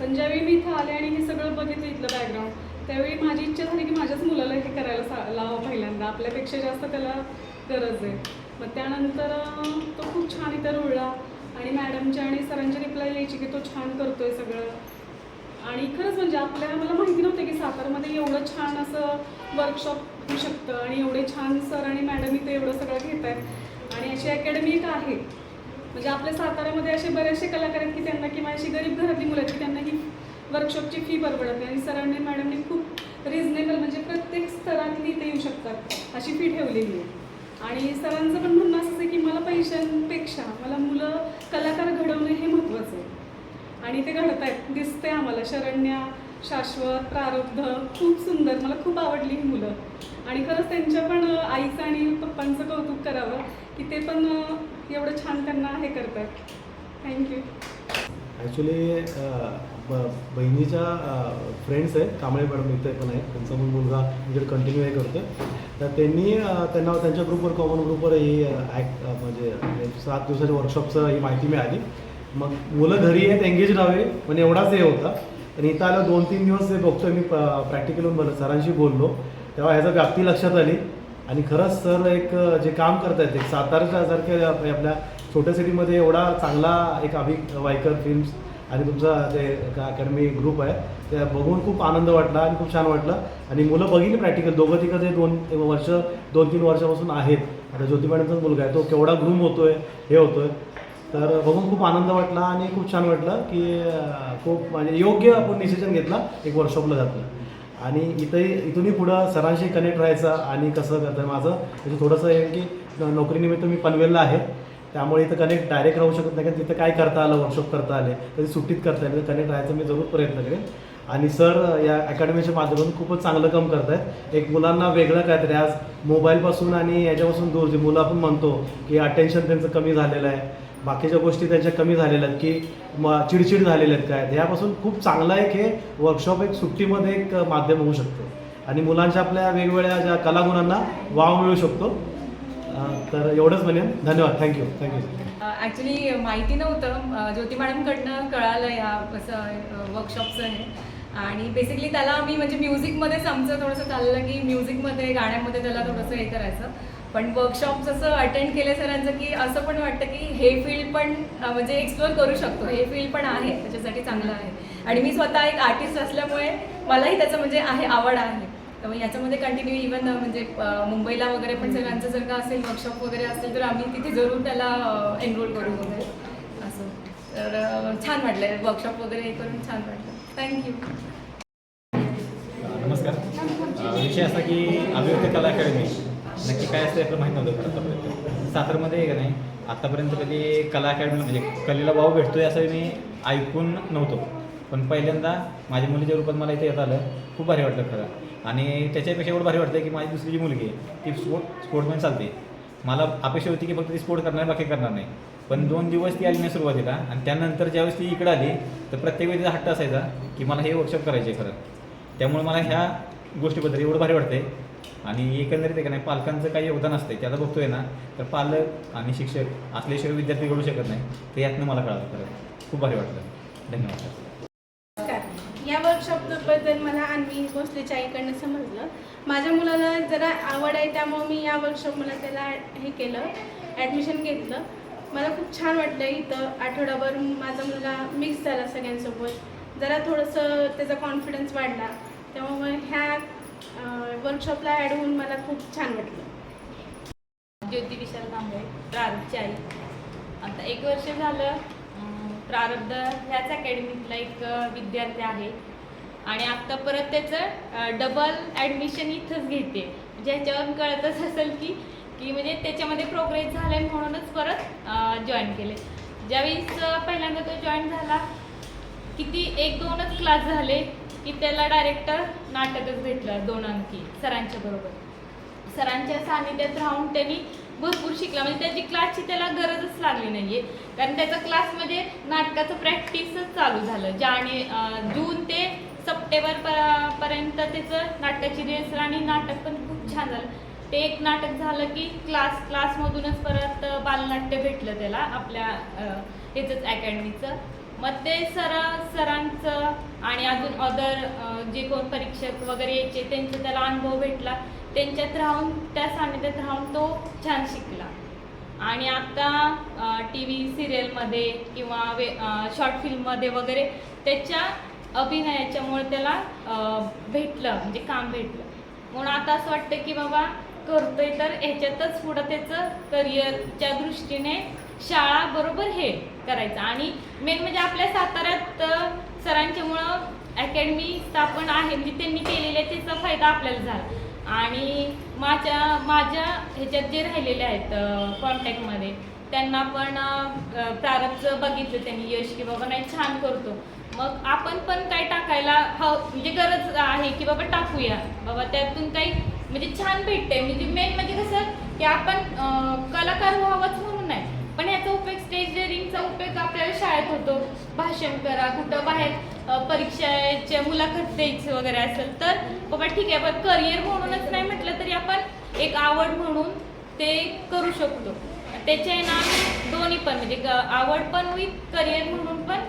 पण ज्यावेळी मी इथं आले आणि हे सगळं बघितलं इथलं बॅकग्राऊंड त्यावेळी माझी इच्छा झाली की माझ्याच मुलाला हे करायला सा लावा पहिल्यांदा. आपल्यापेक्षा जास्त त्याला गरज आहे. मग त्यानंतर तो खूप छान इथं रुळला आणि मॅडमच्या आणि सरांच्या रिप्लाय यायची की तो छान करतोय सगळं. आणि खरंच म्हणजे आपल्या मला माहिती नव्हतं की सातारमध्ये एवढं छान असं वर्कशॉप होऊ शकतं आणि एवढे छान सर आणि मॅडम इथे एवढं सगळं घेत आहेत आणि अशी अकॅडमी एक आहे. म्हणजे आपल्या साताऱ्यामध्ये असे बरेचसे कलाकार आहेत की त्यांना किंवा अशी गरीब घरातली मुलं आहेत की त्यांना ही वर्कशॉपची फी परवडत नाही. आणि सरांनी मॅडमनी खूप रिझनेबल म्हणजे प्रत्येक स्तरातली ते येऊ शकतात. अशी फी ठेवलेली आहे. आणि सरांचं पण म्हणणं असं आहे की मला पैशांपेक्षा मला मुलं कलाकार घडवणं हे महत्त्वाचं आहे. आणि ते घडत आहेत दिसते आम्हाला. शरण्या शाश्वत प्रारब्ध खूप सुंदर. मला खूप आवडली ही मुलं. आणि खरंच त्यांच्या पण आईचं आणि पप्पांचं कौतुक करावं की ते पण एवढं छान त्यांना हे करतात थँक्यू ॲक्च्युली ब बहिणीच्या फ्रेंड्स आहेत कांबळे मॅडम इथे पण आहेत. त्यांचा पण मुलगा म्हणजे कंटिन्यू हे करतो तर त्यांनी त्यांना त्यांच्या ग्रुपवर कॉमन ग्रुपवर ही ॲक्ट म्हणजे सात दिवसाच्या वर्कशॉपचं ही माहिती मिळाली. मग मुलं घरी आहेत एंगेज नव्हे पण एवढाच हे होता. आणि इथं आलं दोन तीन दिवस हे बघतोय मी प्रॅक्टिकल सरांशी बोललो. तेव्हा ह्याचं व्याप्ती लक्षात आली. आणि खरंच सर एक जे काम करतायत एक सातारच्या सारख्या आपल्या छोट्या सिटीमध्ये एवढा चांगला एक अभि वायकर फिल्म्स आणि तुमचा जे अकॅडमी ग्रुप आहे ते बघून खूप आनंद वाटला आणि खूप छान वाटलं. आणि मुलं बघितली प्रॅक्टिकल दोघं तिघं जे दोन वर्ष दोन तीन वर्षापासून आहेत. आता ज्योती मॅडमचाच मुलगा आहे तो केवढा ग्रूम होतोय हे होतोय. तर बघून खूप आनंद वाटला आणि खूप छान वाटलं की खूप म्हणजे योग्य आपण डिसिजन घेतला एक वर्कशॉपला जातलं आणि इथंही इथूनही पुढं सरांशी कनेक्ट राहायचं आणि कसं करतं माझं म्हणजे थोडंसं हे की नोकरीनिमित्त मी पनवेलला आहे. त्यामुळे इथं कनेक्ट डायरेक्ट राहू शकत नाही कारण तिथं काय करता आलं वर्कशॉप करता आले तरी सुट्टीत करता आले कनेक्ट राहायचं मी जरूर प्रयत्न करेन. आणि सर या अकॅडमीच्या माध्यमातून खूपच चांगलं काम करत आहेत एक मुलांना वेगळं काहीतरी आज मोबाईलपासून आणि याच्यापासून दूर जे मुलं आपण म्हणतो की अटेन्शन त्यांचं कमी झालेलं आहे. बाकीच्या गोष्टी त्यांच्या कमी झालेल्या आहेत की म चिडचिड झालेल्या आहेत काय. ह्यापासून खूप चांगला एक हे वर्कशॉप एक सुट्टीमध्ये एक माध्यम होऊ शकतं. आणि मुलांच्या आपल्या वेगवेगळ्या ज्या कलागुणांना वाव मिळू शकतो. तर एवढंच म्हणेन. धन्यवाद. थँक्यू थँक्यू ॲक्च्युली माहिती नव्हतं. ज्योती मॅडमकडनं कळालं या कसं वर्कशॉपचं हे. आणि बेसिकली त्याला आम्ही म्हणजे म्युझिकमध्येच आमचं थोडंसं चाललं की म्युझिकमध्ये गाण्यामध्ये त्याला थोडंसं हे करायचं. पण वर्कशॉप असं अटेंड केले सरांचं की असं पण वाटतं की हे फील्ड पण म्हणजे एक्सप्लोअर करू शकतो. हे फील्ड पण आहे त्याच्यासाठी चांगलं आहे. आणि मी स्वतः एक आर्टिस्ट असल्यामुळे मलाही त्याचं म्हणजे आहे आवड आहे. तर मग याच्यामध्ये कंटिन्यू इव्हन म्हणजे मुंबईला वगैरे पण सरांचं जर का असेल वर्कशॉप वगैरे असेल तर आम्ही तिथे जरूर त्याला एनरोल करू वगैरे. असं. तर छान वाटलं वर्कशॉप वगैरे हे करून छान वाटलं. थँक्यू नमस्कार. विषय असा की अभिव्यक्ती कला अकॅडमी. नक्की काय असतं आपलं माहीत नव्हतं खरं आतापर्यंत सातारमध्ये का नाही आत्तापर्यंत कधी कला अकॅडमी म्हणजे कलेला भाव भेटतोय असं मी ऐकून नव्हतो. पण पहिल्यांदा माझ्या मुलीच्या रूपात मला इथे येत आलं खूप भारी वाटलं खरं. आणि त्याच्यापेक्षा एवढं भारी वाटतं की माझी दुसरी जी मुलगी आहे ती स्पोर्ट स्पोर्ट्समॅन चालते. मला अपेक्षा होती की फक्त ती स्पोर्ट करणार बाकी करणार नाही. पण दोन दिवस ती आली नाही सुरुवातीला आणि त्यानंतर ज्यावेळेस ती इकडं आली तर प्रत्येक वेळी तिचा हट्ट असायचा की मला हे वर्कशॉप करायचे खरं. त्यामुळे मला ह्या गोष्टीबद्दल एवढं भारी वाटते आणि एकंदरीत आहे का नाही पालकांचं काही योगदान असते त्याला बघतोय ना तर पालक आणि शिक्षक असल्याशिवाय विद्यार्थी घडू शकत नाही. ते यातनं मला कळालं खरं. खूप भारी वाटलं. धन्यवाद. नमस्कार. या वर्कशॉपबद्दल मला अन्वी भोसलेच्या आईकडनं समजलं. माझ्या मुलाला जरा आवड आहे त्यामुळे मी या वर्कशॉप मला त्याला हे केलं ॲडमिशन घेतलं. मला खूप छान वाटलं इथं आठवडाभर माझा मुलगा मिक्स झाला सगळ्यांसोबत. जरा थोडंसं त्याचा कॉन्फिडन्स वाढला. त्यामुळे ह्या वर्कशॉपला ॲड होऊन मला खूप छान वाटलं. ज्योती विशाल कांबळे प्रारब्धची आई आता एक वर्ष झालं प्रारब्ध ह्याच अकॅडमीतला एक विद्यार्थी आहे. आणि आत्ता परत त्याचं डबल ॲडमिशन इथंच घेते. म्हणजे ह्याच्यावरून कळतच असेल की की म्हणजे त्याच्यामध्ये प्रोग्रेस झाला आहे म्हणूनच परत जॉईन केले. ज्यावेळेस पहिल्यांदा तो जॉईन झाला किती एक दोनच क्लास झाले. की त्याला डायरेक्टर नाटकच भेटलं दोन अंकी सरांच्या बरोबर. सरांच्या सानिध्यात राहून त्यांनी भरपूर शिकला. म्हणजे त्याची क्लासची त्याला गरजच लागली नाहीये. कारण त्याचा क्लासमध्ये नाटकाचं प्रॅक्टिसच चालू झालं. ज्याने जून ते सप्टेंबर पर्यंत त्याचं नाटकाची रिहर्सल आणि नाटक पण खूप छान झालं. ते एक नाटक झालं की क्लास क्लासमधूनच परत बालनाट्य भेटलं त्याला आपल्या अं, ह्याचंच अकॅडमीचं मग ते सर सरांचं आणि अजून अदर जे कोण परीक्षक वगैरे यायचे त्यांचा त्याला अनुभव भेटला. त्यांच्यात राहून त्या सानिध्यात राहून तो छान शिकला. आणि आता टी व्ही सिरियलमध्ये किंवा वे शॉर्ट फिल्ममध्ये वगैरे त्याच्या अभिनयाच्यामुळे त्याला भेटलं म्हणजे काम भेटलं. म्हणून आता असं वाटतं की बाबा करतोय तर ह्याच्यातच पुढं त्याचं करिअरच्या दृष्टीने शाळा बरोबर हे करायचं. आणि मेन म्हणजे आपल्या साताऱ्यात सरांच्यामुळं अकॅडमी स्थापन आहे म्हणजे त्यांनी केलेल्या त्याचा फायदा आपल्याला झाला. आणि माझ्या माझ्या ह्याच्यात जे राहिलेले आहेत कॉन्टॅक्टमध्ये त्यांना पण अं, प्रारब्धचं बघितलं त्यांनी यश की बाबा नाही छान करतो. मग आपण पण काय टाकायला हवं म्हणजे गरज आहे की बाबा टाकूया. बाबा त्यातून काही म्हणजे छान भेटते म्हणजे मेन म्हणजे कसं की आपण कलाकार व्हावंच म्हणून नाही पण ह्याचा उपयोग स्टेज डेअरिंगचा शाळेत होतो. भाषण करा कुठं बाहेर परीक्षेच्या मुलाखत द्यायची वगैरे असेल तर बाबा ठीक आहे पण करिअर म्हणूनच नाही म्हटलं तरी आपण एक आवड म्हणून ते करू शकतो. त्याचे आहे ना दोन्ही पण म्हणजे आवड पण विथ करिअर म्हणून पण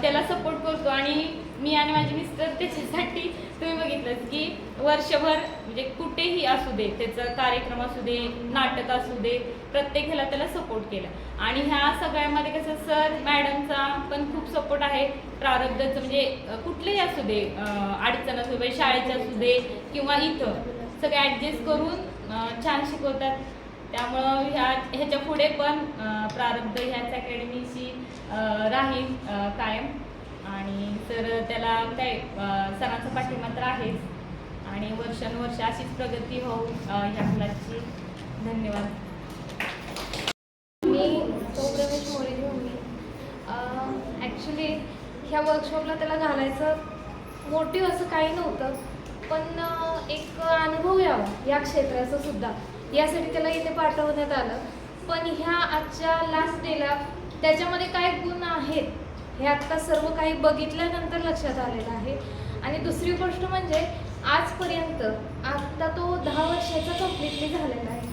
त्याला सपोर्ट करतो. आणि मी आणि माझे मिस्टर त्याच्यासाठी तुम्ही बघितलं की वर्षभर म्हणजे कुठेही असू दे त्याचा कार्यक्रम असू दे नाटक असू दे प्रत्येक ह्याला त्याला सपोर्ट केला. आणि ह्या सगळ्यामध्ये कसं सर मॅडमचा पण खूप सपोर्ट आहे. प्रारब्धचं म्हणजे कुठलंही कुठलेही असू दे अडचण असू दे शाळेचे असू दे किंवा इथं सगळं ॲडजस्ट करून छान शिकवतात. त्यामुळं ह्या ह्याच्या पुढे पण प्रारब्ध ह्याच अकॅडमीशी राहील कायम. आणि तर त्याला काय सरांचा पाठिंबा तर आहेच. आणि वर्षानुवर्ष अशीच प्रगती होऊ ह्या मुलाची. धन्यवाद. मी तो मोरे ॲक्च्युली ह्या वर्कशॉपला त्याला घालायचं मोटिव्ह असं काही नव्हतं. पण एक अनुभव यावा या क्षेत्राचा सुद्धा. यासाठी त्याला इथे पाठवण्यात आलं. पण ह्या आजच्या लास्ट डेला त्याच्यामध्ये काय गुण आहेत? हे आत्ता सर्व काही बघितल्यानंतर लक्षात आलेलं आहे. आणि दुसरी गोष्ट म्हणजे आजपर्यंत आत्ता तो दहा वर्षाचा कम्प्लिटली झालेला आहे.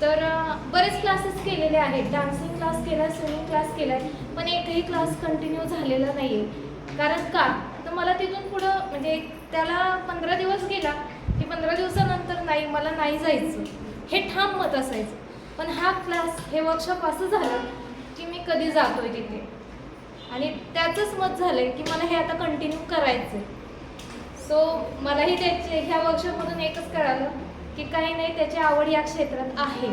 तर बरेच क्लासेस केलेले आहेत. डान्सिंग क्लास केला स्विमिंग क्लास केला आहे पण एकही क्लास कंटिन्यू झालेला नाही आहे कारण का? तर मला तिथून पुढं म्हणजे त्याला पंधरा दिवस गेला की पंधरा दिवसानंतर नाही मला नाही जायचं. हे ठाम मत असायचं. पण हा क्लास हे वर्कशॉप असं झालं की मी कधी जातोय तिथे. आणि त्याचंच मत झालं आहे की मला हे आता कंटिन्यू करायचं आहे सो मलाही त्याचे ह्या वर्कशॉपमधून एकच कळालं की काही नाही त्याची आवड या क्षेत्रात आहे.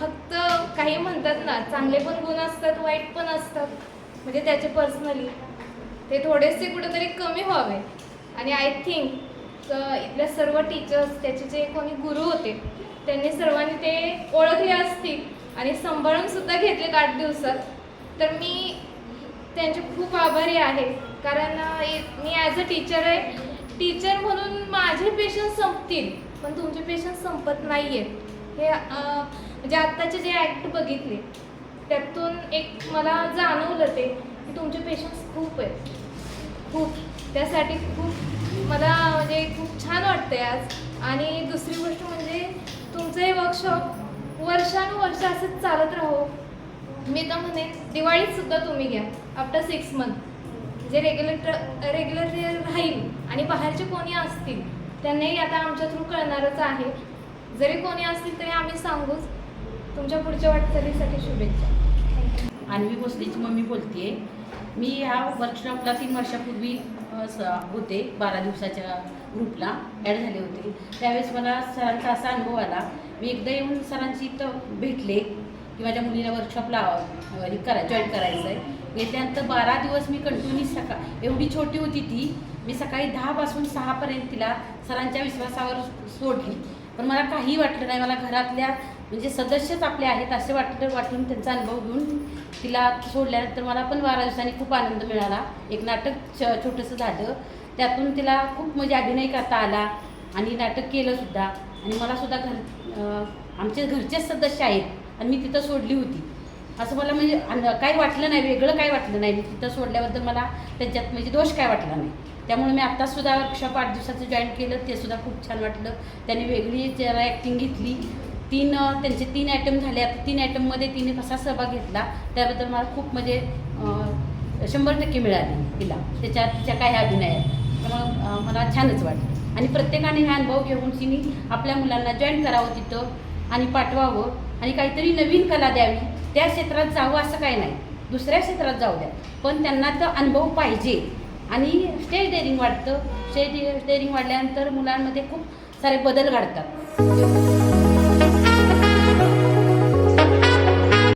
फक्त काही म्हणतात ना चांगले पण गुण असतात वाईट पण असतात. म्हणजे त्याचे पर्सनली ते थोडेसे कुठेतरी कमी व्हावे. आणि आय थिंक इथल्या सर्व टीचर्स त्याचे जे कोणी गुरु होते त्यांनी सर्वांनी ते ओळखले असतील आणि सांभाळून सुद्धा घेतले आठ दिवसात. तर मी त्यांचे खूप आभारी आहे. कारण मी ॲज अ टीचर आहे. टीचर म्हणून माझे पेशन्स संपतील पण तुमचे पेशन्स संपत नाही आहेत हे म्हणजे आत्ताचे जे ॲक्ट बघितले त्यातून एक मला जाणवलं ते की तुमचे पेशन्स खूप आहेत. खूप. त्यासाठी खूप मला म्हणजे खूप छान वाटतंय आज. आणि दुसरी गोष्ट म्हणजे तुमचं हे वर्कशॉप वर्षानुवर्ष असंच चालत राहो. मी तर म्हणेन दिवाळीत सुद्धा तुम्ही घ्या आफ्टर सिक्स मंथ जे रेग्युलेटर रेग्युलर राहील आणि बाहेरचे कोणी असतील त्यांनाही आता आमच्या थ्रू कळणारच आहे. जरी कोणी असतील तरी आम्ही सांगूच. तुमच्या पुढच्या वाटचालीसाठी शुभेच्छा. आणवी भोसलेची मम्मी बोलते मी ह्या वर्कशॉपला तीन वर्षापूर्वी होते बारा दिवसाच्या ग्रुपला ॲड झाले होते. त्यावेळेस मला सरांचा असा अनुभव आला. मी एकदा येऊन सरांची इथं भेटले. की माझ्या मुलीला वर्कशॉपला हे करा जॉईन करायचं आहे घेतल्यानंतर बारा दिवस मी कंटिन्यू सका एवढी छोटी होती ती मी सकाळी दहापासून सहापर्यंत तिला सरांच्या विश्वासावर सोडली. पण मला काही वाटलं नाही मला घरातल्या म्हणजे सदस्यच आपले आहेत असे वाटलं वाटून त्यांचा अनुभव घेऊन तिला सोडल्यानंतर मला पण बारा दिवसांनी खूप आनंद मिळाला. एक नाटक छ छोटंसं झालं. त्यातून तिला खूप म्हणजे अभिनय करता आला आणि नाटक केलंसुद्धा आणि मला सुद्धा घर आमचे घरचेच सदस्य आहेत. आणि मी तिथं सोडली होती. असं मला म्हणजे काय वाटलं नाही वेगळं काय वाटलं नाही. मी तिथं सोडल्याबद्दल मला त्यांच्यात म्हणजे दोष काय वाटला नाही. त्यामुळे मी आत्तासुद्धा वर्कशॉप आठ दिवसाचं जॉईन केलं. ते सुद्धा खूप छान वाटलं. त्यांनी वेगळी जरा ॲक्टिंग घेतली. तीन त्यांचे तीन आयटम झाले. आता तीन आयटममध्ये तिने कसा सहभाग घेतला त्याबद्दल मला खूप म्हणजे शंभर टक्के मिळाली तिला. त्याच्या तिच्या काही अभिनय आहेत त्यामुळं मला छानच वाटलं. आणि प्रत्येकाने हा अनुभव घेऊन तिने आपल्या मुलांना जॉईन करावं तिथं आणि पाठवावं. आणि काहीतरी नवीन कला द्यावी त्या क्षेत्रात जावं असं काही नाही. दुसऱ्या क्षेत्रात जाऊ द्या. पण त्यांना तर अनुभव पाहिजे. आणि स्टेज डेअरिंग वाढतं. स्टेज डेअरिंग वाढल्यानंतर मुलांमध्ये खूप सारे बदल घडतात.